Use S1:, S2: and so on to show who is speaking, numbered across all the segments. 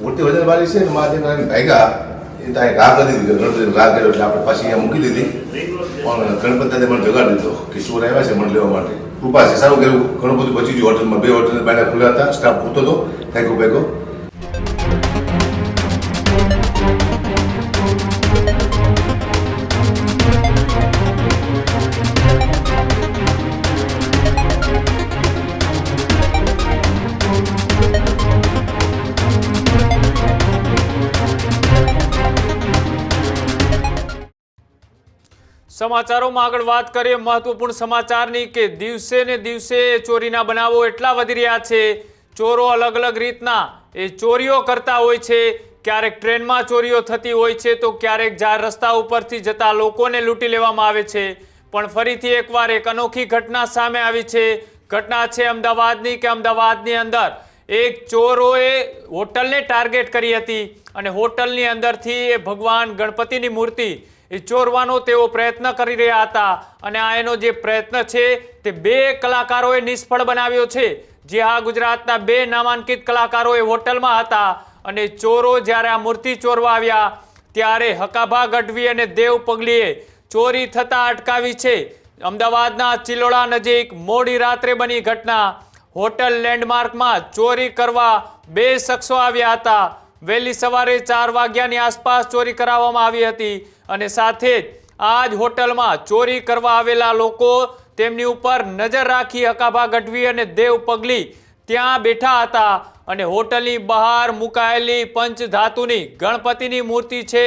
S1: મૂર્તિ વજનવાળી છે ને મારે ભાગ્યા. એ ત્યાં રાહ કરી દીધો ગણપતિ રાહ કર્યો એટલે આપણે પાછી અહીંયા મૂકી દીધી. પણ ગણપતિ દાદા મને જગાડી દીધો કે ચોર આવ્યા છે મને લેવા માટે. કૃપા છે. સારું કર્યું. ગણપતિ બચી ગયું હોટલમાં. બે હોટલ બાયડા ખુલ્લા હતા. સ્ટાફ પૂરતો હતો. ભેગો ભેગો.
S2: સમાચારોમાં આગળ વાત કરીએ મહત્વપૂર્ણ સમાચારની કે દિવસે ને દિવસે ચોરીના બનાવો એટલા વધી રહ્યા છે. ચોરો અલગ અલગ રીતના એ ચોરીઓ કરતા હોય છે. ક્યારેક ટ્રેનમાં ચોરીઓ થતી હોય છે તો ક્યારેક જાર રસ્તા ઉપરથી જતા લોકોને લૂંટી લેવામાં આવે છે. પણ ફરીથી એકવાર એક અનોખી ઘટના સામે આવી છે. ઘટના છે અમદાવાદની કે અમદાવાદની અંદર એક ચોરોએ હોટલને ટાર્ગેટ કરી હતી અને હોટલની અંદરથી એ ભગવાન ગણપતિની મૂર્તિ એ ચોરવાનો તેઓ પ્રયત્ન કરી રહ્યા હતા. અને આ એનો જે પ્રયત્ન છે, તે બે કલાકારોએ નિષ્ફળ બનાવ્યો છે. જે આ ગુજરાતના બે નામાંકિત કલાકારોએ હોટલમાં હતા અને ચોરો જ્યારે આ મૂર્તિ ચોરવા આવ્યા, ત્યારે હકાભા ગઢવી અને દેવ પગલીએ ચોરી થતાં અટકાવી છે. અમદાવાદના ચિલોડા નજીક મોડી રાત્રે બની ઘટના. હોટલ લેન્ડમાર્કમાં ચોરી કરવા બે શખ્સો આવ્યા હતા. વહેલી સવારે ચાર વાગ્યાની આસપાસ ચોરી કરાવવામાં આવી હતી. અને સાથે જ આ જ હોટલમાં ચોરી કરવા આવેલા લોકો તેમની ઉપર નજર રાખી હકાભા ગઢવી અને દેવ પગલી ત્યાં બેઠા હતા અને હોટલની બહાર મુકાયેલી પંચ ધાતુની ગણપતિની મૂર્તિ છે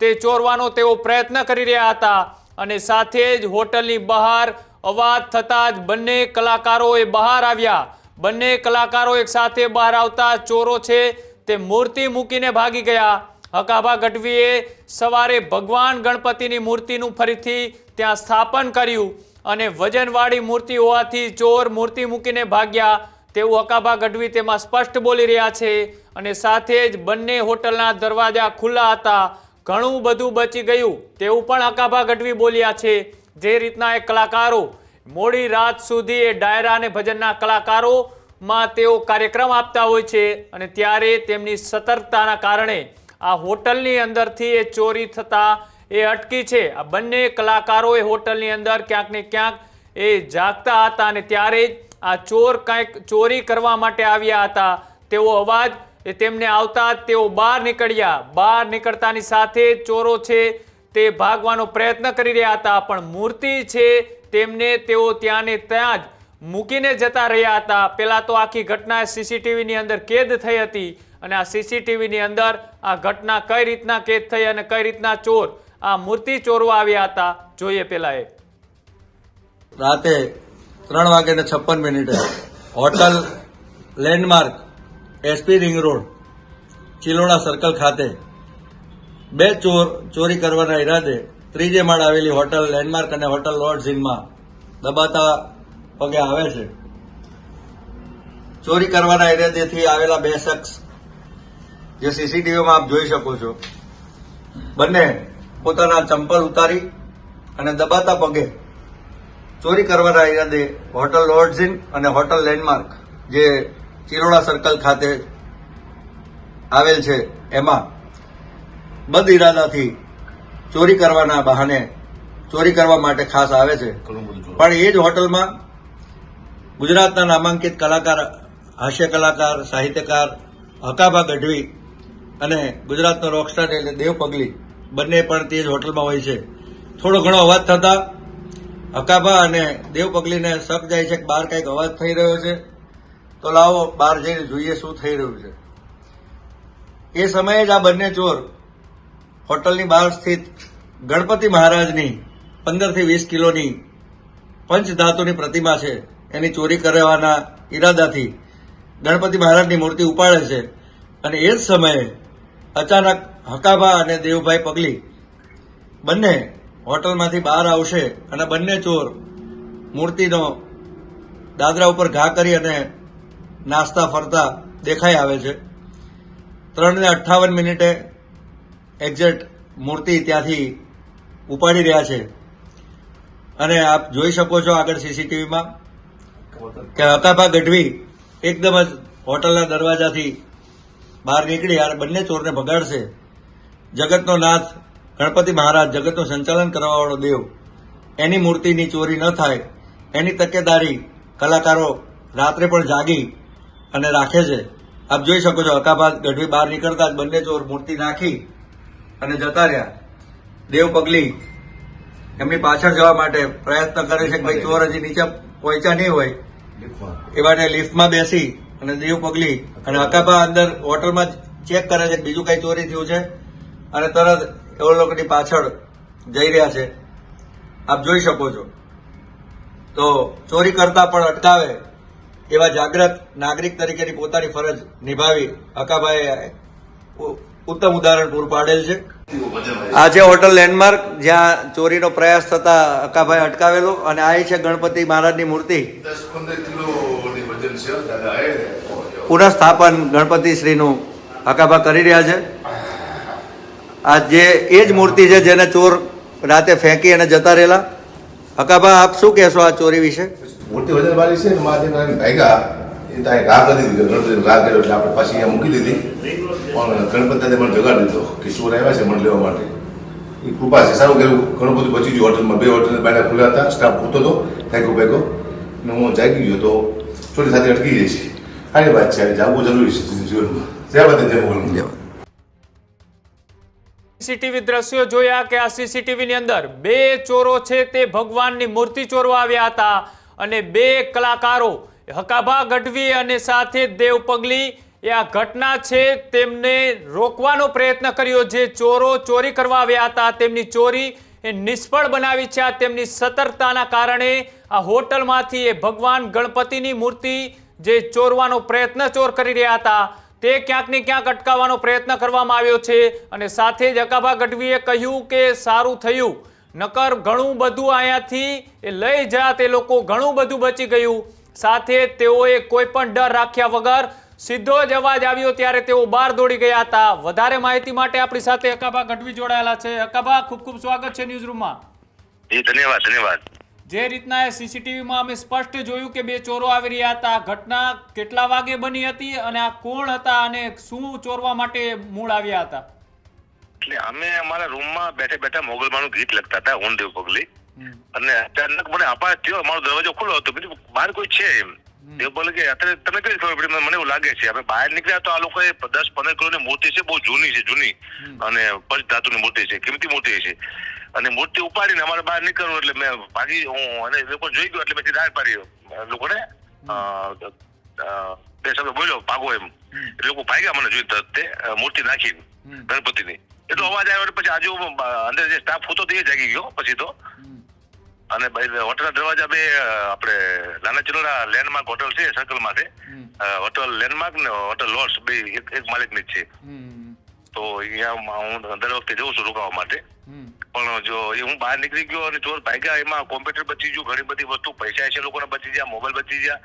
S2: તે ચોરવાનો તેઓ પ્રયત્ન કરી રહ્યા હતા અને સાથે જ હોટલની બહાર અવાજ થતાં જ બંને કલાકારોએ બહાર આવ્યા. બંને કલાકારો એક સાથે બહાર આવતા ચોરો છે તે મૂર્તિ મૂકીને ભાગી ગયા. હકાભા ગઢવીએ સવારે ભગવાન ગણપતિની મૂર્તિનું ફરીથી ત્યાં સ્થાપન કર્યું અને વજનવાળી મૂર્તિ હોવાથી ચોર મૂર્તિ મૂકીને ભાગ્યા. તેવું હકાભા ગઢવી તેમાં સ્પષ્ટ બોલી રહ્યા છે અને સાથે જ બંને હોટલના દરવાજા ખુલ્લા હતા. ઘણું બધું બચી ગયું. તેવું પણ હકાભા ગઢવી બોલ્યા છે. જે રીતના એ કલાકારો મોડી રાત સુધી એ ડાયરા અને ભજનના કલાકારોમાં તેઓ કાર્યક્રમ આપતા હોય છે અને ત્યારે તેમની સતર્કતાના કારણે આ હોટલની અંદરથી એ ચોરી થતા એ અટકી છે. આ બંને કલાકારો એ હોટલની અંદર ક્યાંક ને ક્યાંક એ જાગતા હતા અને ત્યારે જ આ ચોર કંઈક ચોરી કરવા માટે આવ્યા હતા. તેવો અવાજ એ તેમને આવતા જ તેઓ બહાર નીકળ્યા. બહાર નીકળતાની સાથે ચોરો છે તે ભાગવાનો પ્રયત્ન કરી રહ્યા હતા, પણ મૂર્તિ છે તેમને તેઓ ત્યાં ને ત્યાં જ મૂકીને જતા રહ્યા હતા. પહેલાં તો આખી ઘટના સીસીટીવીની અંદર કેદ થઈ હતી અને આ સીસીટીવીની અંદર આ ઘટના કઈ રીતના કેદ થઈ અને કઈ રીતના ચોર આ મૂર્તિ ચોરવા આવ્યા હતા, જોઈએ પેલા એ
S3: રાતે ત્રણ વાગે ને છપ્પન મિનિટે hotel landmark, SP ring road Chiloda circle ખાતે બે ચોર ચોરી કરવાના ઈરાદે ત્રીજે માળ આવેલી હોટલ લેન્ડમાર્ક અને હોટલ લોર્ડ ઝીનમાં દબાતા પગે આવે છે ચોરી કરવાના ઈરાદેથી આવેલા બે શખ્સ જે સીસીટીવીમાં આપ જોઈ શકો છો બંને પોતાના ચંપલ ઉતારી અને દબાતા પગે ચોરી કરવાના ઇરાદે હોટલ લોર્ડ્સ અને હોટલ લેન્ડમાર્ક જે ચિરોડા સર્કલ ખાતે આવેલ છે એમાં બદ ઇરાદાથી ચોરી કરવાના બહાને ચોરી કરવા માટે ખાસ આવે છે. પણ એ જ હોટલમાં ગુજરાતના નામાંકિત કલાકાર, હાસ્ય કલાકાર, સાહિત્યકાર હકાભા ગઢવી અને ગુજરાતનો રોકસ્ટાર એટલે દેવ પગલી બંને પણ તે જ હોટલમાં હોય છે. થોડો ઘણો અવાજ થતા હકાભા અને દેવ પગલીને શક જાય છે કે બહાર કંઈક અવાજ થઈ રહ્યો છે. તો લાવો બહાર જઈને જોઈએ શું થઈ રહ્યું છે. એ સમયે જ આ બંને ચોર હોટલની બહાર સ્થિત ગણપતિ મહારાજની પંદરથી વીસ કિલોની પંચધાતુની પ્રતિમા છે. એની ચોરી કરવાના ઈરાદાથી ગણપતિ મહારાજની મૂર્તિ ઉપાડે છે. અને એ જ સમયે અચાનક હકાભા અને દેવભાઈ પગલી બંને હોટલમાંથી બહાર આવશે અને બંને ચોર મૂર્તિનો દાદરા ઉપર ઘા કરી અને નાસ્તા ફરતા દેખાઈ આવે છે. ત્રણને અઠ્ઠાવન મિનિટે એક્ઝેક્ટ મૂર્તિ ત્યાંથી ઉપાડી રહ્યા છે. અને આપ જોઈ શકો છો આગળ સીસીટીવીમાં કે હકાભા ગઢવી એકદમ જ હોટલના દરવાજાથી બહાર નીકળી અને બંને ચોરને ભગાડશે. જગતનો નાથ, ગણપતિ મહારાજ, જગતનું સંચાલન કરવાવાળો દેવ. એની મૂર્તિની ચોરી ન થાય. એની તકેદારી કલાકારો રાત્રે પણ જાગી અને રાખે છે. આપ જોઈ શકો છો અકાબાદ ગઢવી બહાર નીકળતા જ બંને ચોર મૂર્તિ નાખી અને જતા રહ્યા. દેવ પગલી એમની પાછળ જવા માટે પ્રયત્ન કરે છે કે ભાઈ, ચોર હજી નીચે પહોંચ્યા નહીં હોય. એવાને લિફ્ટમાં બેસી અને દેવ પગલી અને અકાબા અંદર હોટલમાં ચેક કરે છે બીજું કઈ ચોરી થયું છે. અને તરત એવો લોકોની પાછળ જઈ રહ્યા છે. આપ જોઈ શકો છો. તો ચોરી કરતા પણ અટકાવે એવા જાગ્રત નાગરિક તરીકેની પોતાની ફરજ નિભાવી ઉ- ઉત્તમ ઉદાહરણ પૂરું પાડેલ છે. આજે હોટલ લેન્ડમાર્ક જ્યાં ચોરીનો પ્રયાસ થતા અકાભાઈ અટકાવેલો અને આ છે ગણપતિ મહારાજની મૂર્તિ. પુનઃસ્થાપન ગણપતિ શ્રીનું હકાભા કરી રહ્યા છે. આ જે એ જ મૂર્તિ છે જેને ચોર રાતે ફેંકી અને જતા રહેલા. હકાભા આપ શું કહેશો આ ચોરી વિશે?
S1: મૂર્તિ વજન વાળી છે ને મહાદેવના ભાગ્યા એ ત્યાં ઘા કરી દીધી ગણપતિ ઘા કર્યો એટલે આપણે પાછી અહીંયા મૂકી દીધી. પણ ગણપતિ દાદા મને જગાડી દીધો કે ચોર આવ્યા છે મને લેવા માટે. એ કૃપા છે. સારું કર્યું. ઘણું બધું બચી ગયું હોટલમાં બે હોટલ બાયડા ખુલ્લા હતા. સ્ટાફ પૂરતો હતો. ફેંકો ફેંકો ને હું જાગી ગયો તો ચોરી સાથે અટકી જાય છે. સારી વાત છે. જાગવું જરૂરી છે જીવનમાં. જય બધા જય મોગલ
S2: સીસીટીવી દ્રશ્યો જોયા કે આ સીસીટીવીની અંદર બે ચોરો છે તે ભગવાનની મૂર્તિ ચોરવા આવ્યા હતા અને બે કલાકારો હકાભા ગઢવી અને સાથે દેવ પગલી એ આ ઘટના છે તેમને રોકવાનો પ્રયત્ન કર્યો જે ચોરો ચોરી કરવા આવ્યા હતા. તેમની ચોરી એ નિષ્ફળ બનાવી છે. આ તેમની સતર્કતાના કારણે આ હોટલમાંથી એ ભગવાન ગણપતિની મૂર્તિ જે ચોરવાનો પ્રયત્ન ચોર કરી રહ્યા હતા, તે ક્યાંક ને ક્યાંક અટકાવવાનો પ્રયત્ન કરવામાં આવ્યો છે અને સાથે જ અકાભા ગઢવીએ કહ્યું કે સારું થયું. નકર ઘણું બધું અહીંયાથી એ લઈ જા તે લોકો ઘણું બધું બચી ગયું. સાથે તેઓએ કોઈ પણ ડર રાખ્યા વગર સીધો જ અવાજ આવ્યો ત્યારે તેઓ બહાર દોડી ગયા હતા. વધારે માહિતી માટે આપણી સાથે અકાભા ગઢવી જોડાયેલા છે. અકાભા ખૂબ ખૂબ સ્વાગત છે ન્યૂઝ રૂમમાં
S4: જી ધન્યવાદ ધન્યવાદ.
S2: જે રીતના એ સીસીટીવીમાં અમે સ્પષ્ટ જોયું કે બે ચોરો આવી રહ્યા હતા. ઘટના કેટલા વાગે બની હતી અને આ કોણ હતા અને શું ચોરવા માટે મૂળ આવ્યા હતા?
S4: એટલે અમે અમારા રૂમમાં બેઠા બેઠા મોગલમાનું ગીત લખતા હતા ઊંદેવ પગલી. અને અચાનક મને અપાર થયો. મારો દરવાજો ખુલ્લો હતો. બીજું બહાર કોઈ છે એમ. દેવ બોલે કે અત્યારે તમે કઈ ખબર પડી? મને એવું લાગે છે. આપણે બહાર નીકળ્યા તો આ લોકો દસ પંદર કિલોની મૂર્તિ છે બહુ જૂની છે જૂની. અને પંચ ધાતુની મૂર્તિ છે કિંમતી મૂર્તિ છે. અને મૂર્તિ ઉપાડીને અમારે બહાર નીકળવું એટલે મેં ભાગી હું અને એ લોકો જોઈ ગયો એટલે મેં રાહ પાડી. લોકોને બે શબ્દ બોલ્યો ભાગો એમ. એટલે લોકો ભાગ્યા મને જોઈ તરત તે મૂર્તિ નાખી ગણપતિની. એટલો અવાજ આવ્યો પછી આજુ અંદર જે સ્ટાફ હતો તે જાગી ગયો પછી તો. અને હોટલના દરવાજા બે આપણે નાના ચિલોડા લેન્ડમાર્ક હોટલ છે સર્કલ માટે હોટલ લેન્ડમાર્ક ને હોટલ લોર્ડ્સ બે એક માલિક માલિકની જ છે. તો અહીંયા હું દર વખતે જઉં છું રોકાવા માટે. પણ જો એ હું બહાર નીકળી ગયો અને ચોર ભાગ્યા એમાં કોમ્પ્યુટર બચી ગયું ઘણી બધી વસ્તુ પૈસા છે લોકોને બચી ગયા મોબાઈલ બચી ગયા.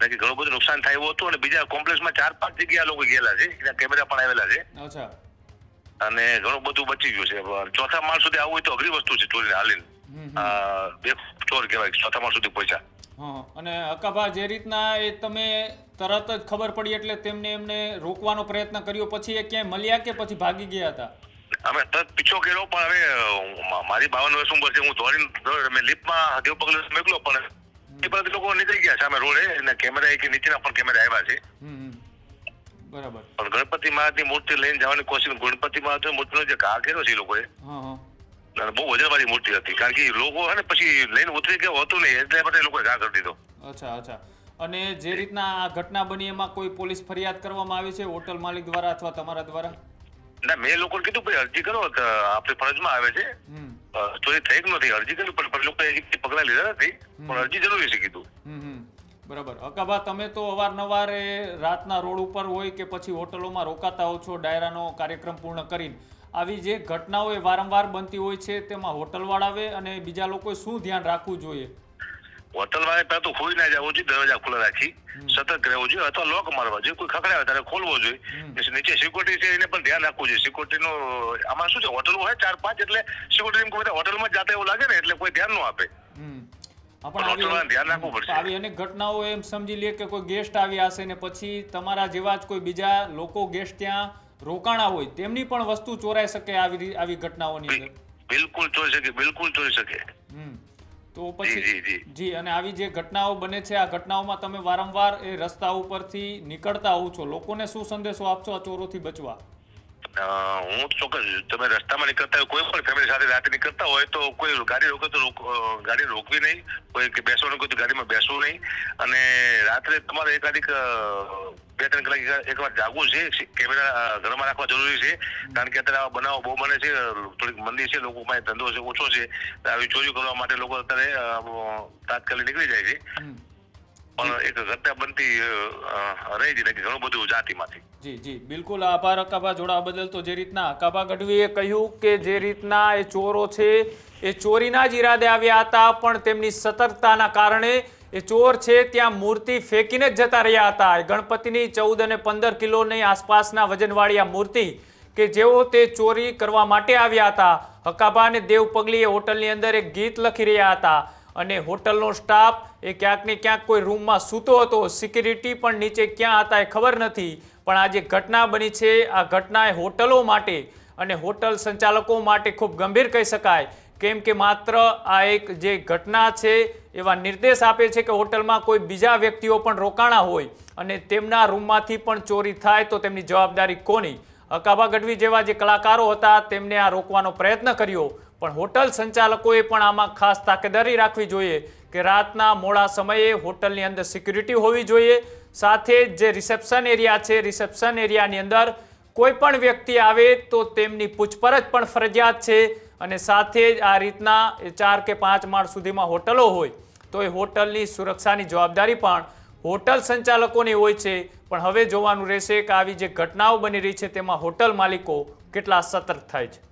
S4: બાકી ઘણું બધું નુકસાન થાય હતું અને બીજા કોમ્પ્લેક્સમાં ચાર પાંચ જગ્યા લોકો ગયેલા છે એના કેમેરા પણ આવેલા છે. અને ઘણું બધું બચી ગયું છે. ચોથા માળ સુધી આવવું હોય તો અઘરી વસ્તુ છે ચોરીને હાલીને. બે ચોર કહેવાય ચોથા માળ સુધી પહોંચ્યા.
S2: અને અકાભા જે રીતના એ તમે તરત જ ખબર પડી એટલે તેમને એમને રોકવાનો પ્રયત્ન કર્યો પછી એ ક્યાંય મળ્યા કે પછી ભાગી ગયા હતા?
S4: અમે તરત પીછો કર્યો પણ હવે મારી બાવન વર્ષ ઉંમર છે હું દોડીને મેં લિફ્ટમાં દેવ પગલે મેકલો પણ એ બધા લોકો નીકળી ગયા સામે રોડે અને કેમેરા એક નીચેના પણ કેમેરા આવ્યા છે.
S2: બરાબર.
S4: પણ ગણપતિ મહારાજની મૂર્તિ લઈને જવાની કોશિશ ગણપતિ મહારાજ મૂર્તિનો જે ઘા કર્યો છે એ લોકોએ
S2: હા હા.
S4: અને બહુ વજનવાળી મૂર્તિ હતી. કારણ કે લોકો અને પછી લઈને ઉતરી ગયો હતું નહીં એટલે માટે લોકોએ ઘા કરી દીધો.
S2: અચ્છા અચ્છા. અને જે રીતના આ ઘટના બની એમાં કોઈ પોલીસ ફરિયાદ કરવામાં આવી છે હોટલ માલિક દ્વારા અથવા તમારા દ્વારા?
S4: ના મેં લોકોને કીધું ભાઈ અરજી કરો. આપણી ફરજમાં આવે છે. ચોરી થઈ જ નથી અરજી કરી પણ લોકોએ પગલા લીધા નથી. પણ અરજી જરૂરી છે કીધું.
S2: બરાબર. અકાબા તમે તો અવારનવાર રાતના રોડ ઉપર હોય કે પછી હોટલોમાં રોકાતા હો છો ડાયરાનો કાર્યક્રમ પૂર્ણ કરીને. આવી જે ઘટનાઓ એ વારંવાર બનતી હોય છે તેમાં હોટલવાળાએ અને બીજા લોકોએ શું ધ્યાન રાખવું જોઈએ?
S4: હોટલ વાળા પહેલા તો ખોઈ ના જવું જોઈએ દરવાજા ખુલ્લા રાખી સતર્ક રહેવું જોઈએ અથવા લોક મારવા જોઈએ કોઈ ખખડાવે ત્યારે ખોલવો જોઈએ. નીચે સિક્યુરિટી છે એને પણ ધ્યાન રાખવું જોઈએ. સિક્યુરિટી નું આમાં શું છે હોટલ હોય ચાર પાંચ એટલે સિક્યુરિટી કોઈ હોટલમાં જાતા એવું લાગે ને એટલે કોઈ ધ્યાન ન આપે.
S2: આવી અનેક ઘટનાઓ એમ સમજી લે કે કોઈ ગેસ્ટ આવ્યા હશે ને પછી તમારા જેવા જ કોઈ બીજા લોકો ગેસ્ટ ત્યાં રોકાણા હોય તેમની પણ વસ્તુ ચોરાઈ શકે આવી આવી ઘટનાઓની અંદર.
S4: બિલકુલ ચોરી શકે બિલકુલ ચોરી શકે.
S2: હમ. તો પછી
S4: જી
S2: અને આવી જે ઘટનાઓ બને છે આ ઘટનાઓમાં તમે વારંવાર એ રસ્તા ઉપરથી નીકળતા હોવ છો. લોકોને શું સંદેશો આપશો આ ચોરોથી બચવા?
S4: હું ચોક્કસ તમે રસ્તામાં નીકળતા હોય, કોઈ પણ ફેમિલી સાથે રાતે નીકળતા હોય, તો કોઈ ગાડી રોકે તો ગાડી રોકવી નહીં. કોઈ બેસવાનું કોઈ ગાડીમાં બેસવું નહીં. અને રાત્રે તમારે એકાધિક બે ત્રણ કલાક એક- એકવાર જાગવું છે કેમેરા ઘરમાં રાખવા જરૂરી છે. કારણ કે અત્યારે આવા બનાવો બહુ બને છે થોડીક મંદી છે, લોકો પાસે ધંધો છે, ઓછો છે. આવી ચોરી કરવા માટે લોકો અત્યારે તાત્કાલિક નીકળી જાય છે. પણ એક ઘટના બનતી રહી ને ઘણું બધું જાતિમાંથી.
S2: જી જી, બિલકુલ આભાર અકાબા જોડાવા બદલ તો જે રીતના અકાબા ગઢવીએ કહ્યું કે જે રીતના એ ચોરો છે, એ ચોરીના જ ઈરાદે આવ્યા હતા, પણ તેમની સતર્કતાના કારણે એ ચોર છે, ત્યાં મૂર્તિ ફેંકીને જ જતા રહ્યા હતા. ગણપતિની ચૌદ અને પંદર કિલોની આસપાસના વજનવાળી આ મૂર્તિ કે જેઓ તે ચોરી કરવા માટે આવ્યા હતા. હકાબા અને દેવ પગલીએ હોટલની અંદર એક ગીત લખી રહ્યા હતા. અને હોટલનો સ્ટાફ એ ક્યાંક ને ક્યાંક કોઈ રૂમમાં સૂતો હતો. સિક્યુરિટી પણ નીચે ક્યાં હતા એ ખબર નથી. પણ આ જે ઘટના બની છે, આ ઘટના એ હોટલો માટે અને હોટલ સંચાલકો માટે ખૂબ ગંભીર કહી શકાય. કેમ કે માત્ર આ એક જે ઘટના છે, એવા નિર્દેશ આપે છે કે હોટલમાં કોઈ બીજા વ્યક્તિઓ પણ રોકાણા હોય અને તેમના રૂમમાંથી પણ ચોરી થાય તો તેમની જવાબદારી કોની? અકાબા ગઢવી જેવા જે કલાકારો હતા, તેમને આ રોકવાનો પ્રયત્ન કર્યો. પણ હોટલ સંચાલકોએ પણ આમાં ખાસ તાકેદારી રાખવી જોઈએ કે રાતના મોડા સમયે હોટલની અંદર સિક્યુરિટી હોવી જોઈએ. સાથે જ રિસેપ્શન એરિયા છે, રિસેપ્શન એરિયાની અંદર કોઈ પણ વ્યક્તિ આવે તો તેમની પૂછપરછ પણ ફરજિયાત છે અને સાથે જ આ રીતના ચાર કે પાંચ માળ સુધીમાં હોટલો હોય તો એ હોટલની સુરક્ષાની જવાબદારી પણ હોટલ સંચાલકોની હોય છે. પણ હવે જોવાનું રહેશે કે આવી જે ઘટનાઓ બની રહી છે તેમાં હોટલ માલિકો કેટલા સતર્ક થાય છે.